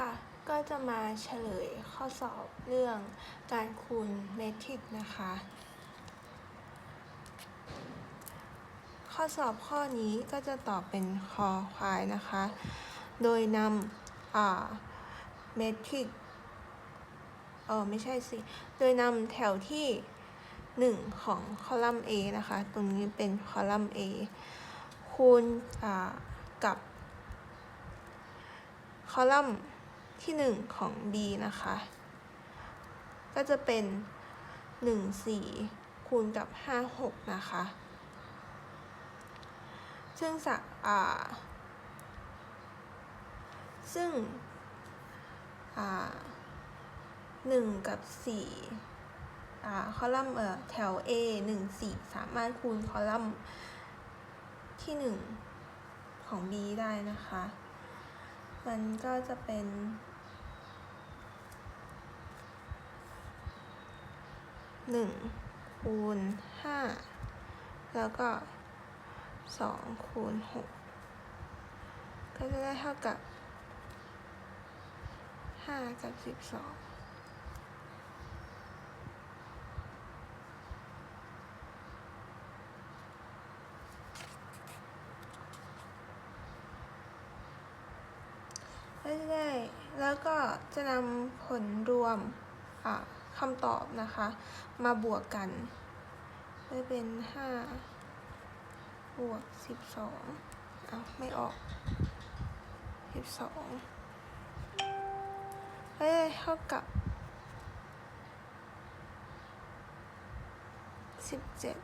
ค่ะ ก็จะมาเฉลยข้อสอบเรื่องการคูณเมทริกนะคะ ข้อสอบข้อนี้ก็จะตอบเป็นคอควายนะคะ โดยนำเมทริกเออไม่ใช่สิ โดยนำแถวที่ 1 ของคอลัมน์ A นะคะ ตรงนี้เป็นคอลัมน์ A คูณกับคอลัมน์ ที่ 1 ของ B นะคะ ก็จะเป็น 1 4 คูณกับ 5 6 นะคะ ซึ่งสะอ่าซึ่งอ่า1กับ4อ่าคอลัมน์เอ่อแถว A 1 4สามารถคูณคอลัมน์ที่1ของ B ได้นะคะ มันก็จะเป็น หนึ่งคูณห้าแล้วก็สองคูณหกก็จะได้เท่ากับห้ากับสิบสองเรื่อยแล้วก็จะนำผลรวมอะ คำตอบนะคะ มาบวกกันได้เป็นห้าบวกสิบสองเอาไม่ออกสิบสองเอ้เท่ากับสิบเจ็ด